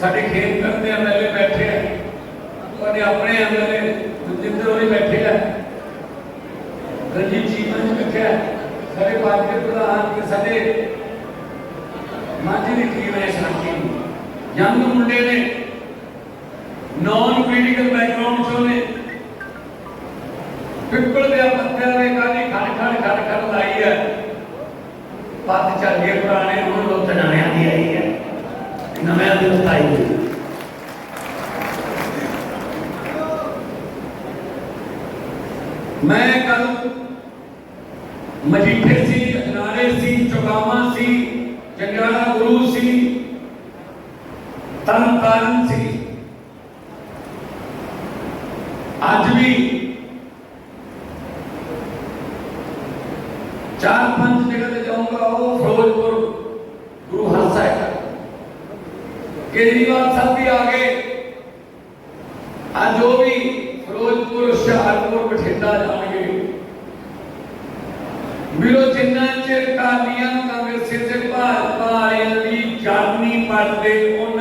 ਸਾਡੇ ਖੇਤ ਕਰਦੇ ਐਮਐਲਏ ਬੈਠੇ ਆ। ਉਹਨੇ ਆਪਣੇ ਐਮਐਲਏ ਜਿੰਦਰ ਉਹਨੇ ਬੈਠੇ ਆ। ਰਣਜੀਤ ਜੀ ਨੇ ਰੱਖਿਆ ਸਾਡੇ ਪਾਰਟੀ ਪ੍ਰਧਾਨ ਤੇ ਸਾਡੇ ਮਾਝੀ ਦੀ ਟੀਮ ਹੈ ਸ਼ਾਂਤੀ ਯੰਗ ਮੁੰਡੇ ਨੇ ਨਾਨ میں کل مجیٹھے سی اجنارے سی چوکاما سی جنگلہ گرو سی تن تارن سی ਮਿਲੋ ਜਿੰਨਾ ਚਿਰ ਕਾਲੀਆਂ ਕਾਂਗਰਸ ਤੇ ਭਾਜਪਾ ਵਾਲਿਆਂ ਦੀ ਜੜ ਨਹੀਂ ਉਹਨਾਂ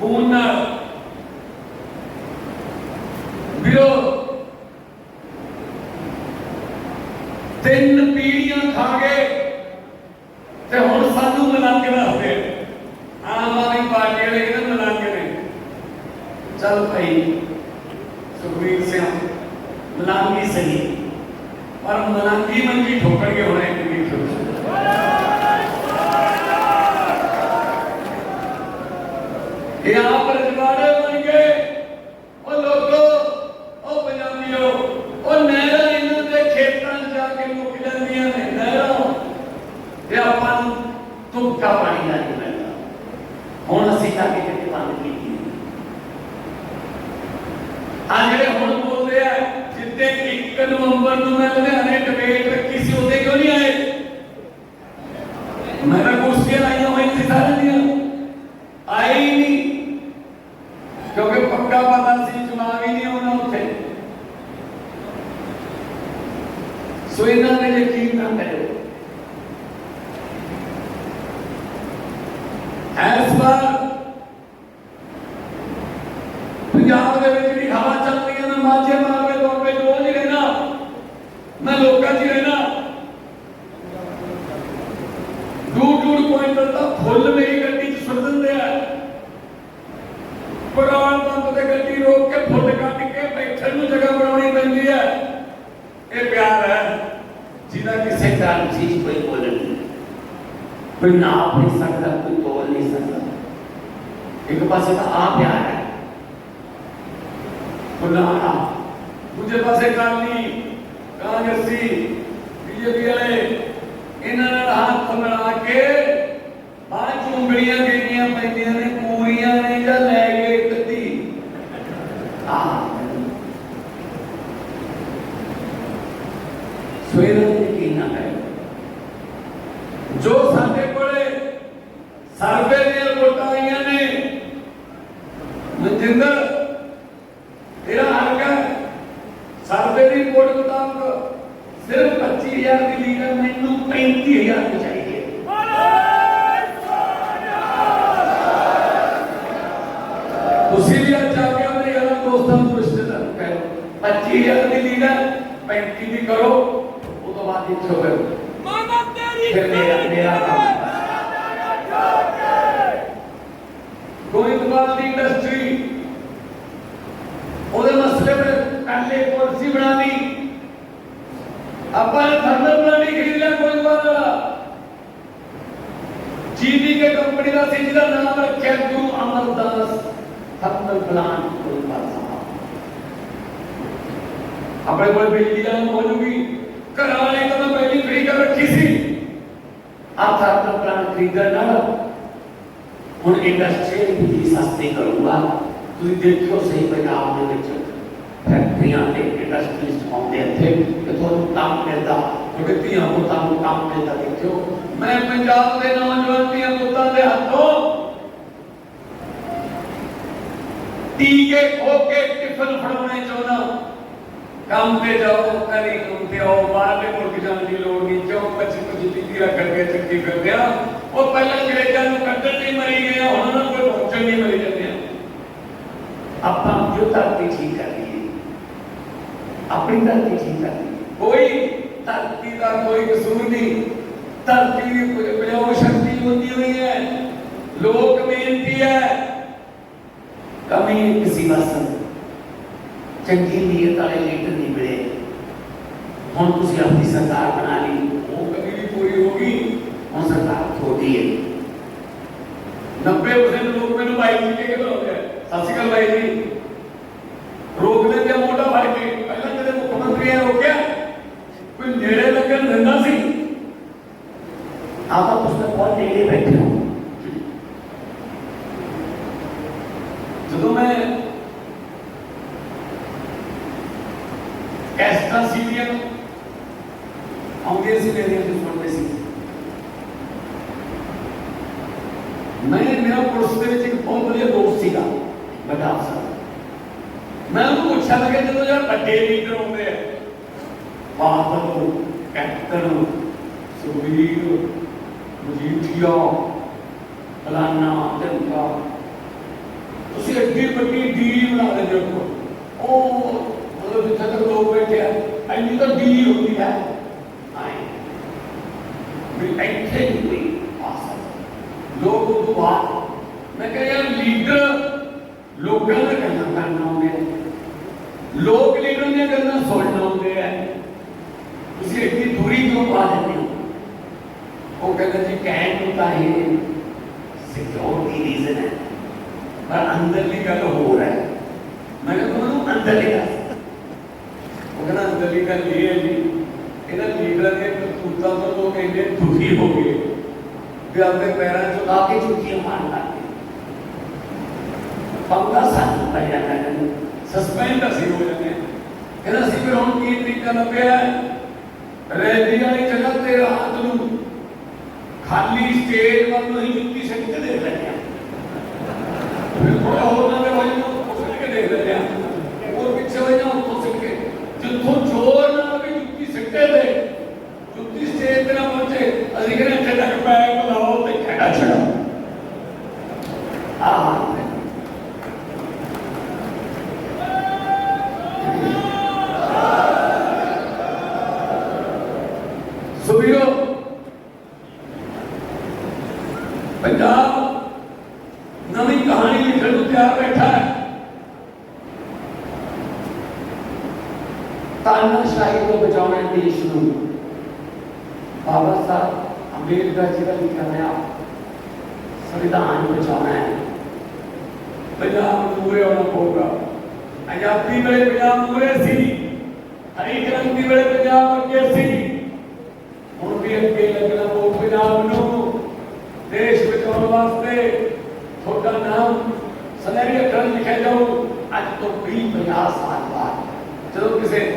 una ਪੰਜਾਬ ਦੇ ਵਿੱਚ ਜਿਹੜੀ ਹਵਾ ਚੱਲ ਰਹੀ ਹੈ, ਨਾ ਮਾਝੇ ਮਾਲਵੇ ਦੁਆਬੇ ਚ ਉਹ ਰਹਿਣਾ ਮੈਂ ਲੋਕਾਂ 'ਚ ਰਹਿਣਾ ਦੂਰ ਦੂਰ ਕੁਇੰਟਲ ਤਾਂ ਫੁੱਲ ਮੇਰੀ ਗੱਡੀ 'ਚ ਸੁੱਟ ਦਿੰਦੇ ਆ। ਪੁਰਾਣ ਪੰਪ ਤੇ ਗੱਡੀ ਰੋਕ ਕੇ ਫੁੱਲ ਕੱਢ ਕੇ ਬੈਠਣ ਨੂੰ ਜਗ੍ਹਾ ਬਣਾਉਣੀ ਪੈਂਦੀ ਹੈ। ਇਹ ਪਿਆਰ ਹੈ, ਜਿਹਦਾ ਕਿਸੇ ਗੱਲ ਚੀਜ਼ ਕੋਈ ਬੋਲ ਨਹੀਂ। ਕੋਈ ਨਾ ਨਹੀਂ ਸਕਦਾ, ਕੋਈ ਬੋਲ ਨਹੀਂ ਸਕਦਾ। ਇੱਕ ਪਾਸੇ ਤਾਂ ਆ ਪਿਆਰ ਹੈ। بلانا مجھے پاسے کالنی کانگریسی بی جے پی آئے انہوں نے ہاتھ ملا کے آ چونگڑیاں دینیاں پیندیاں نے پوریاں نے جا لے گئے کتی سویرہ نے کینہ ہے جو ساتھے کوڑے سروے دیا کوٹائیاں نے مجندر ਸਿਰਫ 25000 ਦੀ ਲੀਡਰ ਹੈ ਮੈਨੂੰ 35000 ਦੀ ਚਾਹੀਦੀ। ہمارے کوئی بیٹی جانے کو ہوجو بھی کرا لے تو میں بیٹی فری کر رکھی سی آپ تھا اپنا پلان فری کر رہا ہوں انہیں کس چھے بھی سستی کروں گا تو یہ دیکھو صحیح پہ کہ آپ نے بھی چھتا فیکٹریاں نے انہیں کس چھتی سے کھون دیا تھے کہ تو ہم کام کرتا تو کتی ہم کو کام کرتا دیکھتے میں پنجاب دے نوان جوانتی کو تا دے ہاتھوں ਟੀਕੇ ਖੋ ਕੇ ਟਿਫਨ ਫੜਾਉਣੇ ਚਾਹੁੰਦਾ ਕੰਮ ਤੇ ਜਾਓ ਕਰੀ ਕੰਮ ਤੇ ਆਓ ਬਾਹਰਲੇ ਮੁਲਕ ਜਾਣ ਦੀ ਲੋੜ ਨਹੀਂ। ਕਿਉਂ ਪੱਚੀ ਪੱਚੀ ਟਿੱਕੀ ਰੱਖ ਕੇ ਚੱਕੀ ਫਿਰਦੇ ਆ ਉਹ ਪਹਿਲਾਂ ਅੰਗਰੇਜ਼ਾਂ ਨੂੰ ਕੱਢਣ ਨਹੀਂ ਮਰੀ ਗਏ ਹੁਣ ਉਹਨਾਂ ਨੂੰ ਕੋਈ ਪਹੁੰਚਣ ਨਹੀਂ ਮਰੀ ਜਾਂਦੇ ਆਪਾਂ ਜੋ ਧਰਤੀ ਠੀਕ ਕਰ ਲਈਏ ਆਪਣੀ ਧਰਤੀ ਠੀਕ ਕਰ ਲਈਏ। ਕੋਈ ਧਰਤੀ ਦਾ ਕੋਈ ਕਸੂਰ ਨਹੀਂ। ਧਰਤੀ ਦੀ ਕੋਈ ਉਪਜਾਊ ਸ਼ਕਤੀ ਹੁੰਦੀ ਹੋਈ ਹੈ। ਲੋਕ ਮਿਹਨਤੀ ਹੈ। ਕਮੀ ਕਿਸੇ ਵਾਸਨ ਚੰਗੀ ਨੀਅਤ ਵਾਲੇ ਲੀਡਰ ਨਹੀਂ ਮਿਲੇ। ਹੁਣ ਤੁਸੀਂ ਆਪਣੀ ਸਰਕਾਰ ਬਣਾ ਲਈ। ਉਹ ਕਦੀ ਵੀ ਪੂਰੀ ਹੋਗੀ ਹੁਣ ਸਰਕਾਰ ਥੋੜੀ ਹੈ। 90% ਲੋਕ ਮੈਨੂੰ ਬਾਈ ਜੀ ਕੇ ਬੁਲਾਉਂਦੇ ਆ। ਸਤਿ ਸ਼੍ਰੀ ਅਕਾਲ ਬਾਈ ਜੀ। ਰੋਕਦੇ ਤੇ ਮੋਢਾ ਫੜ ਕੇ। ਪਹਿਲਾਂ ਕਦੇ ਮੁੱਖ ਮੰਤਰੀ ਨੇ ਰੋਕਿਆ? ਕੋਈ ਨੇੜੇ ਲੱਗਣ ਦਿੰਦਾ ਸੀ? ਆਪਾਂ ਉਸ ਤੋਂ ਬਹੁਤ ਨੇੜੇ ਬੈਠੇ میں انہوں پوچھا تھا کہ جب جب بڑے لیڈر ہوں ہیں بادل ہو، کیپٹن ہو سبیر ہو مجیٹیا فلانا ڈنگا اسے ایڈی وڈی ڈیلی بنا دے جب کو اوہ مطلب جتنے تک لوگ بیٹھے ہیں، اینی تو ڈیلی ہوتی ہے۔ ایتھے ہی نہیں آ سکتے لوگ کو بات، میں کہا یار لیڈر لوگوں نے کہنا کرنا ہوں گے ਕਰਨਾ ਆਉਂਦੇ ਆ ਲੋਕ ਲੀਡਰਾਂ ਦੀਆਂ ਗੱਲਾਂ ਸੁਣਨ ਆਉਂਦੇ ਆ ਤੁਸੀਂ ਇੱਡੀ ਦੂਰੀ ਕਿਉਂ ਪਾ ਦਿੰਦੇ ਹੋ ਉਹ ਕਹਿੰਦਾ ਜੀ ਕਹਿਣ ਨੂੰ ਤਾਂ ਇਹ ਸਿਕਿਉਰਿਟੀ ਰੀਜ਼ਨ ਹੈ ਪਰ ਅੰਦਰਲੀ ਗੱਲ ਹੋਰ ਹੈ ਮੈਂ ਕਿਹਾ ਤੁਹਾਨੂੰ ਅੰਦਰਲੀ ਗੱਲ ਉਹ ਕਹਿੰਦਾ ਅੰਦਰਲੀ ਗੱਲ ਇਹ ਹੈ ਜੀ ਇਹਨਾਂ ਲੀਡਰਾਂ ਦੇ ਕਰਤੂਤਾਂ ਤੋਂ ਲੋਕ ਇੰਨੇ ਦੁਖੀ ਹੋ ਗਏ ਵੀ ਆਪਣੇ ਪੈਰਾਂ 'ਚ ਲਾ ਕੇ ਚੁੱਕੀਆਂ ਮਾਰਨ ਲੱਗ ਗਏ ਪੰਗਾ ਸਾਨੂੰ ਪੈ ਜਾਂਦਾ ਹੈ ਸਸਪੈਂਡ ਅਸੀਂ ਹੋ ਜਾਂਦੇ ਹਾਂ। ਅਸੀਂ ਫਿਰ ਹੁਣ ਕੀ ਤਰੀਕਾ ਲੱਭਿਆ? ਰੈਲੀ ਵਾਲੀ ਜਗ੍ਹਾ ਤੇ ਰਾਤ ਨੂੰ ਖਾਲੀ ਸਟੇਜ ਵੱਲ ਨੂੰ ਹੀ ਜੁੱਤੀ ਸਿੱਟ ਕੇ ਦੇਖ ਲੈਂਦੇ ਹਾਂ ਫਿਰ ਥੋੜਾ ਹੋਰ ਨਾ ਹੋ ਜਾਣਾ ਉਹ ਸਿੱਟ ਕੇ ਦੇਖ ਲੈਂਦੇ ਹਾਂ ਹੋਰ ਪਿੱਛੇ ਹੋ ਜਾਣਾ ਉੱਥੋਂ ਸਿੱਟ ਕੇ ਜਿੱਥੋਂ ਜ਼ੋਰ ਨਾਲ ਵੀ ਜੁੱਤੀ ਸਿੱਟੇ ਦੇ ਜੁੱਤੀ ਸਟੇਜ ਤੇ ਨਾ ਪਹੁੰਚੇ ਅਸੀਂ ਕਹਿੰਦੇ ਇੱਥੇ ਤੱਕ ਪੈਰ ਬੁਲਾਓ ਤੇ ਖੜਾ ਛੜੋ ਆਹ ਸੁਬੀਰੋ ਪੰਜਾਬ ਨਵੀਂ ਕਹਾਣੀ ਲਿਖਣ ਨੂੰ ਤਿਆਰ ਬੈਠਾ ਹੈ ਤਾਨਾਸ਼ਾਹੀ ਤੋਂ ਬਚਾਉਣਾ ਹੈ ਦੇਸ਼ ਨੂੰ। ਬਾਬਾ ਸਾਹਿਬ, ਅੰਬੇਡਕਰ ਜੀ ਦਾ ਲਿਖਿਆ ਹੋਇਆ ਸੰਵਿਧਾਨ ਬਚਾਉਣਾ ਹੈ। ਪੰਜਾਬ ਨੂੰ ਮੂਰੇ ਪਊਗਾ। ਆਜ਼ਾਦੀ ਵੇਲੇ ਪੰਜਾਬ ਮੂਰੇ ਸੀ। ਹਰੀ ਕ੍ਰਾਂਤੀ ਵੇਲੇ ਪੰਜਾਬ ਅੱਗੇ ਸੀ। ਹੁਣ ਵੀ ਅੱਗੇ ਲੱਗਣਾ ਪਊ ਪੰਜਾਬ ਨੂੰ। ਦੇਸ਼ ਬਚਾਉਣ ਵਾਸਤੇ ਤੁਹਾਡਾ ਨਾਮ ਸੁਨਹਿਰੀ ਅੱਖਰਾਂ ਲਿਖਿਆ ਜਾਊ। ਅੱਜ ਤੋਂ 20 50 ਸਾਲ ਬਾਅਦ ਜਦੋਂ ਕਿਸੇ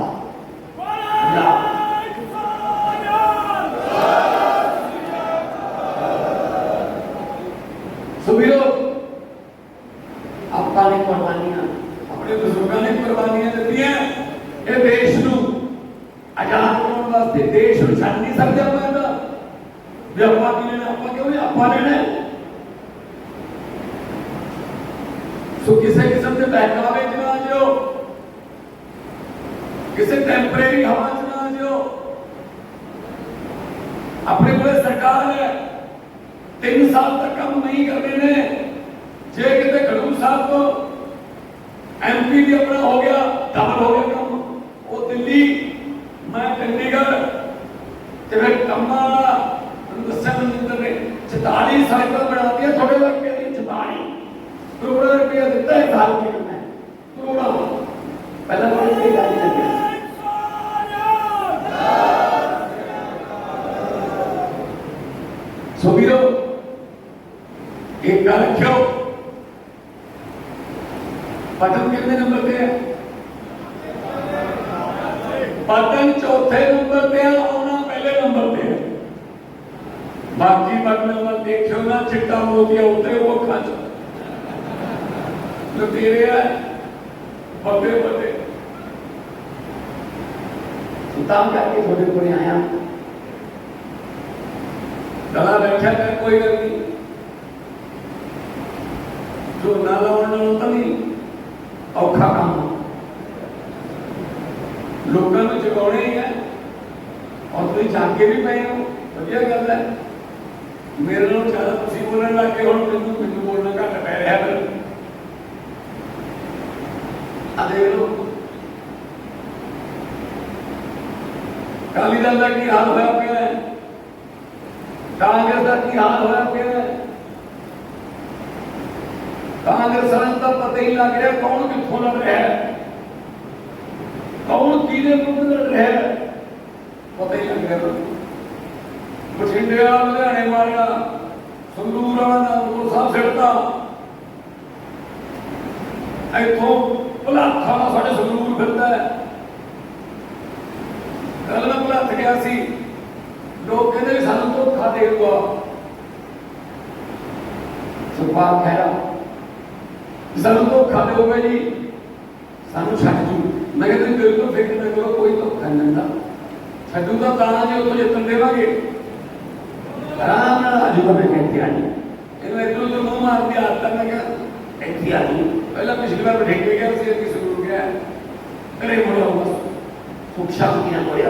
ਸੋ ਕਿਸੇ ਕਿਸਮ ਦੇ ਬਹਿਕਾਵੇ ਚ ਨਾ ਜਿਓ। ਕਿਸੇ ਟੈਂਪਰੇਰੀ ਹਵਾ ਚ ਨਾ ਜਿਓ। ਆਪਣੇ ਕੋਲੇ ਸਰਕਾਰ ਹੈ। ਤਿੰਨ ਸਾਲ ਤੱਕ ਕੰਮ ਨਹੀਂ ਕਰਨੇ ਨੇ। ਜੇ ਕਿਤੇ ਖਡੂਰ ਸਾਹਿਬ ਤੋਂ ਐਮਪੀ ਵੀ ਆਪਣਾ ਹੋ ਗਿਆ ਡਬਲ ਹੋ ਗਿਆ ਕੰਮ। ਉਹ ਦਿੱਲੀ, ਮੈਂ ਚੰਡੀਗੜ੍ਹ ਤੇ ਮੈਂ ਕੰਮਾਂ ਵਾਲਾ। ਤੁਹਾਨੂੰ ਦੱਸਿਆ ਮਨਿੰਦਰ ਨੇ 44 ਸਾਈਕਲ ਬਣਾਉਂਦੀ ਹੈ ਤੁਹਾਡੇ ਵਰਗੇ کروڑا روپیہ دیتا ہے سال کے لیے۔ کروڑوں پہلا مانگ کے جانے لگے سبیروں ਗਲਾ ਬੈਠਾ ਕਰ, ਕੋਈ ਗੱਲ ਨਹੀਂ। ਜੋ ਨਾ ਲਾਉਣ ਨਾਲੋਂ ਤਾਂ ਨਹੀਂ, ਔਖਾ ਕੰਮ। ਲੋਕਾਂ ਨੂੰ ਜਗਾਉਣੇ ਹੀ ਹੈ ਔਰ ਤੁਸੀਂ ਜਾਗ ਕੇ ਵੀ ਪਏ ਹੋ, ਵਧੀਆ ਗੱਲ ਹੈ। ਮੇਰੇ ਨਾਲ ਜ਼ਿਆਦਾ ਤੁਸੀਂ ਬੋਲਣ ਲੱਗ ਗਏ, ਹੁਣ ਮੈਨੂੰ ਮੈਨੂੰ ਬੋਲਣਾ ਘੱਟ ਪੈ ਰਿਹਾ ਫਿਰ। ਆ ਦੇਖ ਲਓ। ਕਾਲੀ ਦਲ ਦਾ ਕੀ ਹਾਲ ਹੋਇਆ? ਕਾਂਗਰਸ ਦਾ ਕੀ ਹਾਲ ਹੋਇਆ ਪਿਆ ਹੈ? ਕਾਂਗਰਸ ਨੂੰ ਪਤਾ ਹੀ ਲੱਗ ਰਿਹਾ ਕੌਣ ਕਿੱਥੋਂ ਲੜ ਰਿਹਾ ਹੈ। ਕੌਣ ਕਿਹਦੇ ਵਿਰੁੱਧ ਲੜ ਰਿਹਾ ਹੈ? ਪਤਾ ਹੀ ਲੱਗ ਰਿਹਾ। ਬਠਿੰਡੇ ਵਾਲਾ ਲੁਧਿਆਣੇ ਮਾਰਿਆ ਸੰਗਰੂਰ ਵਾਲਾ ਨਾਮਪੁਰ ਸਾਹਿਬ ਸਿੱਟਤਾ ਇੱਥੋਂ ਭਲਾਖਾ ਸਾਡੇ ਸੰਗਰੂਰ ਫਿਰਦਾ ਹੈ। ਕੱਲ ਮੈਂ ਭੁਲੱਥ ਗਿਆ ਸੀ। ਲੋਕ ਕਹਿੰਦੇ ਵੀ ਸਾਨੂੰ ਧੋਖਾ ਦੇ ਦੂਆ ਸੁਭਾਅ ਖੈਰਾ ਸਾਨੂੰ ਧੋਖਾ ਦੇਊਗਾ ਜੀ। ਸਾਨੂੰ ਛੱਡ ਜੂ। ਮੈਂ ਕਹਿੰਦਾ ਤੁਸੀਂ ਬਿਲਕੁਲ ਫਿਕਰ ਨਾ ਕਰੋ, ਕੋਈ ਧੋਖਾ ਨਹੀਂ ਦਿੰਦਾ। ਛੱਡੂ ਤਾਂ ਤਾਂ ਜੇ ਉੱਥੋਂ ਜਿੱਤਣ ਦੇਵਾਂਗੇ। ਆਰਾਮ ਨਾਲ ਆਜੂਗਾ ਮੈਂ ਕਹਿੰਦੀ ਆ ਜੀ। ਇਹਨੂੰ ਇਧਰੋਂ ਤੋਂ ਮੂੰਹ ਮਾਰਦੀ ਆਦਤ ਮੈਂ ਕਿਹਾ, ਇੱਥੇ ਆ ਜੀ। ਪਹਿਲਾਂ ਪਿਛਲੀ ਵਾਰ ਬਠਿੰਡੇ ਗਿਆ ਸੀ ਕਿ ਸੁਰੂ ਗਿਆ। ਕਰੇ ਮੁੜਿਆ ਹੋਊਗਾ ਸੁਖ ਸ਼ਾਂਤੀ ਨਾਲ ਮੁੜਿਆ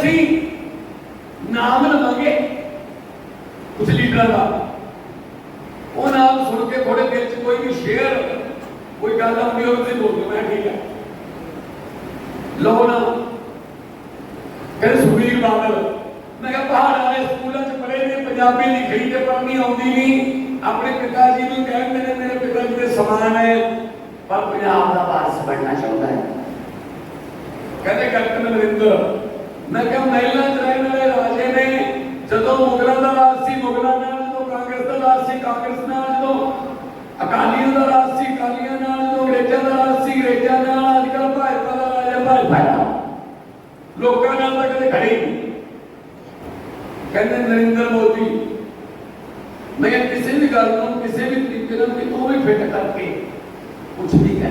ਅਸੀਂ ਨਾਮ ਲਵਾਂਗੇ ਕੁਝ ਲੀਡਰਾਂ ਦਾ। ਉਹ ਨਾਮ ਸੁਣ ਕੇ ਥੋੜੇ ਦਿਲ ਚ ਕੋਈ ਵੀ ਸ਼ੇਅਰ, ਕੋਈ ਗੱਲ ਆਉਂਦੀ ਹੋਵੇ ਤੇ ਬੋਲ ਮੈਂ ਠੀਕ ਹੈ ਲੋ ਨਾ। ਕਹਿੰਦੇ ਸੁਖਬੀਰ ਬਾਦਲ, ਮੈਂ ਕਿਹਾ ਪਹਾੜ ਵਾਲੇ ਸਕੂਲਾਂ ਚ ਪੜ੍ਹੇ ਨੇ, ਪੰਜਾਬੀ ਲਿਖੀ ਤੇ ਪੜ੍ਹਨੀ ਆਉਂਦੀ ਨਹੀਂ। ਆਪਣੇ ਪਿਤਾ ਜੀ ਨੂੰ ਕਹਿੰਦੇ ਨੇ, ਮੇਰੇ ਪਿਤਾ ਜੀ ਦੇ ਸਮਾਨ ਹੈ ਪਰ ਪੰਜਾਬ ਦਾ ਵਾਰਸ ਬਣਨਾ ਚਾਹੁੰਦਾ ਹੈ। ਕਹਿੰਦੇ ਕੈਪਟਨ ਅਮਰਿੰਦਰ ਮੈਂ ਕਿਹਾ ਮਹਿਲਾ ਚ ਰਹਿਣ ਵਾਲੇ ਰਾਜੇ ਨੇ, ਜਦੋਂ ਮੁਗਲਾਂ ਦਾ ਰਾਜ ਸੀ ਮੁਗਲਾਂ ਨਾਲ ਜਦੋਂ, ਕਾਂਗਰਸ ਦਾ ਰਾਜ ਸੀ ਕਾਂਗਰਸ ਨਾਲ ਜਦੋਂ, ਅਕਾਲੀਆਂ ਦਾ ਰਾਜ ਸੀ ਅਕਾਲੀਆਂ ਨਾਲ ਜਦੋਂ, ਅੰਗਰੇਜ਼ਾਂ ਦਾ ਰਾਜ ਸੀ ਅੰਗਰੇਜ਼ਾਂ ਨਾਲ ਅੱਜ ਕੱਲ੍ਹ ਭਾਜਪਾ ਦਾ ਰਾਜ ਹੈ ਭਾਜਪਾ ਲੋਕਾਂ ਨਾਲ ਤਾਂ ਕਦੇ ਖੜੇ ਨਹੀਂ। ਕਹਿੰਦੇ ਨਰਿੰਦਰ ਮੋਦੀ, ਮੈਂ ਕਿਹਾ ਕਿਸੇ ਵੀ ਗੱਲ ਨੂੰ, ਕਿਸੇ ਵੀ ਤਰੀਕੇ ਨਾਲ ਕਿਤੋਂ ਵੀ ਫਿੱਟ ਕਰਕੇ ਕੁਝ ਵੀ ਕਹਿ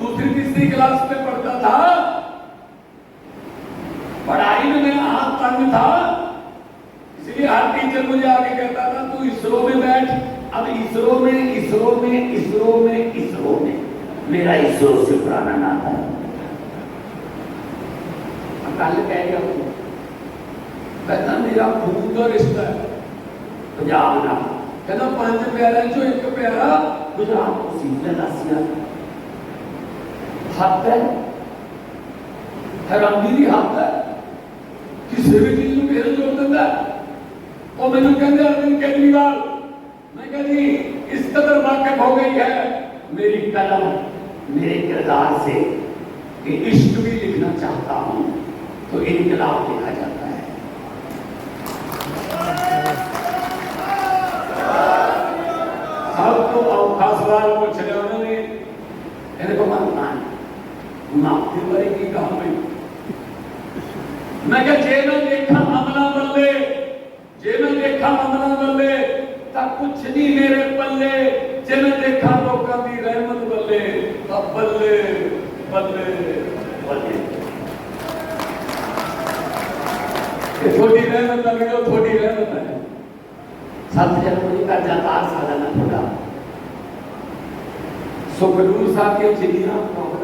دوسری تیسری کلاس میں پڑھتا تھا۔ پڑھائی میں میرا ہاتھ تنگ تھا، اس لیے ہر ٹیچر مجھے آگے کہتا تھا، تو اسرو میں بیٹھ۔ اب اسرو میں اسرو میں اسرو میں اسرو میں۔ میرا اسرو سے پرانا نام ہے۔ کل کہہ گیا کہتا میرا خون کا رشتہ ہے۔ پنجاب ਨਾਲ ਕਹਿੰਦਾ پانچ ਪਿਆਰਿਆਂ ਚੋਂ ایک پیارا گجرات کو ਸੀ ਜਿਹੜਾ ਦੱਸਿਆ ہاتھ پہ ਹੈਰਾਨੀ ਦੀ ਹੱਦ ਹੈ ਕਿਸੇ ਵੀ ਚੀਜ਼ ਨੂੰ ਘੇਰ ਜੋੜ ਦਿੰਦਾ ਉਹ ਮੈਨੂੰ ਕਹਿੰਦੇ ਅਰਵਿੰਦ ਕੇਜਰੀਵਾਲ ਮੈਂ ਕਹਿੰਦੀ ਇਸ ਕਦਰ ਵਾਕਿਫ ਹੋ ਗਈ ਹੈ ਮੇਰੀ ਕਲਮ میرے کردار سے کہ عشق بھی لکھنا چاہتا ہوں تو انقلاب لکھا جاتا ہے۔ سب تو خاص بار پوچھ رہے انہوں نے میرے کو ماننا یعنی ہے ناکھے مرے کی کہا میں میں کہا جے میں دیکھا عملہ بلے جے میں دیکھا عملہ بلے تا کچھ نہیں میرے پلے۔ جے میں دیکھا تو کبھی رحمت بلے، تا بلے بلے بلے۔ تھوڑی رحمت نہ ملو، تھوڑی رحمت ہے سب سے اپنی کا جاتا سالہ نہ تھوڑا۔ سکرور صاحب کے جنیاں پہنگا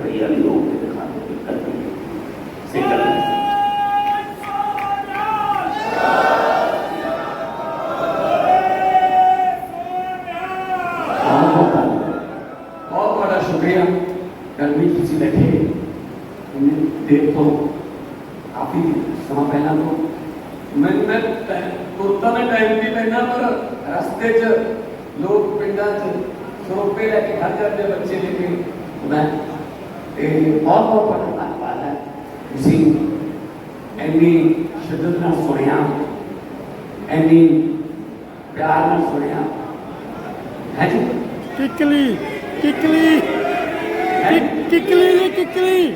ਸ਼ਿੱਦਤ ਨਾਲ ਸੁਣਿਆ ਇੰਨੀ ਪਿਆਰ ਨਾਲ ਸੁਣਿਆ ਹੈ ਜੀ? ਕਿਕਲੀ ਕਿਕਲੀ ਕਿਕ- ਕਿਕਲੀ ਕਿਕਲੀ।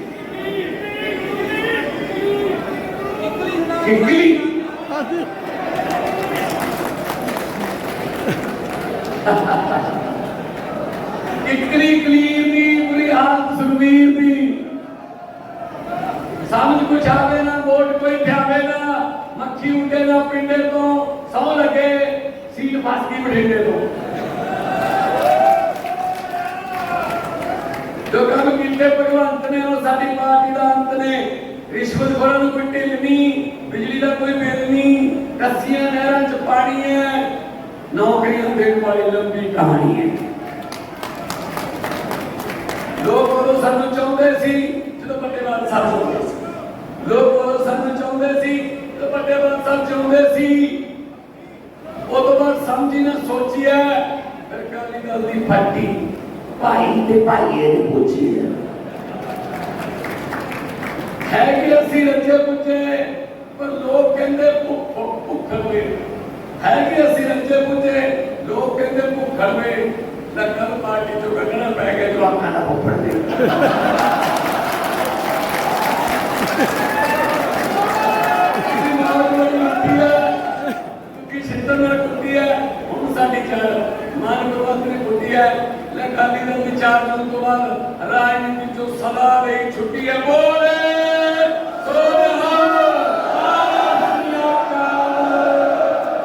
ਕਿਕਲੀ? ਇਕਲੀ ਕਲੀਰ ਦੀ ਬੁਰੀ ਹਾਲਤ ਸੁਖਵੀਰ ਦੀ। ਸਮਝ ਕੁਛ ਆਵੇ ਨਾ ਵੋਟ ਕੋਈ ਥਿਆਵੇ ਨਾ। ਮੱਖੀ ਉੱਡੇ ਨਾ ਪਿੰਡੇ ਤੋਂ ਸੌ ਲੱਗੇ, ਸੀਟ ਫਸ ਗਈ ਬਠਿੰਡੇ ਤੋਂ। ਲੋਕਾਂ ਨੂੰ ਕਿੱਥੇ ਭਗਵੰਤ ਨੇ, ਉਹ ਸਾਡੀ ਪਾਰਟੀ ਦਾ ਅੰਤ ਨੇ। ਰਿਸ਼ਵਤ ਖੋਰਾਂ ਨੂੰ ਕੋਈ ਢਿੱਲ ਨਹੀਂ ਬਿਜਲੀ ਦਾ ਕੋਈ ਬਿੱਲ ਨਹੀਂ ਕੱਸੀਆਂ ਨਹਿਰਾਂ 'ਚ ਪਾਣੀ ਹੈ। ਨੌਕਰੀਆਂ ਦੇਣ ਵਾਲੀ ਲੰਬੀ ਕਹਾਣੀ ਹੈ। ਲੋਕ ਉਦੋਂ ਸਾਨੂੰ ਚਾਹੁੰਦੇ ਸੀ, ਜਦੋਂ ਵੱਡੇਵਾਲ ਸਾਹਿਬ ਚਾਹੁੰਦੇ ਸੀ ਲੋਕ ਉਦੋਂ ਸਾਨੂੰ ਚਾਹੁੰਦੇ ਸੀ ਵੱਡੇਵਾਲ ਸਾਹਿਬ ਚਾਹੁੰਦੇ ਸੀ। ਤੋਂ ਬਾਅਦ ਸਮਝੀ ਨਾ ਸੋਚਿਆ ਫਿਰ ਕਾਲੀ ਦਲ ਦੀ ਫੱਟੀ। ਭਾਈ ਤੇ ਭਾਈਏ ਨੇ ਪੁੱਛੀ ਹੈ ਕਿ ਅਸੀਂ ਰੱਜੇ ਪੁੱਜੇ ਪਰ ਲੋਕ ਕਹਿੰਦੇ ਭੁੱਖ ਭੁੱਖਣਗੇ ਹੈ ਕਿ ਅਸੀਂ ਰੱਜੇ ਪੁੱਜੇ ਲੋਕ ਕਹਿੰਦੇ ਭੁੱਖਣਗੇ ਲੱਗਾ ਪਾਰਟੀ ਚੋਂ ਕੱਢਣਾ ਪੈ ਗਿਆ ਜਵਾਕਾਂ ਦਾ ਭੁੱਖੜ ਦੇ ਤੁਸੀਂ ਨਾਲ ਕੋਈ ਮੱਤੀ ਹੈ ਕਿ ਛਿੱਤਰ ਨਾਲ ਕੁੱਤੀ ਹੈ ਹੁਣ ਸਾਡੀ ਚਾਲ ਮਾਨ ਗੁਰਵੰਤ ਨੇ ਕੁੱਤੀ ਹੈ। ਲੈ ਕਾਲੀ ਦਲ ਵਿਚਾਰ ਕਰਨ ਤੋਂ ਬਾਅਦ ਰਾਜਨੀਤੀ ਚੋਂ ਸਦਾ ਲਈ ਛੁੱਟੀ ਹੈ। ਬੋਲੇ।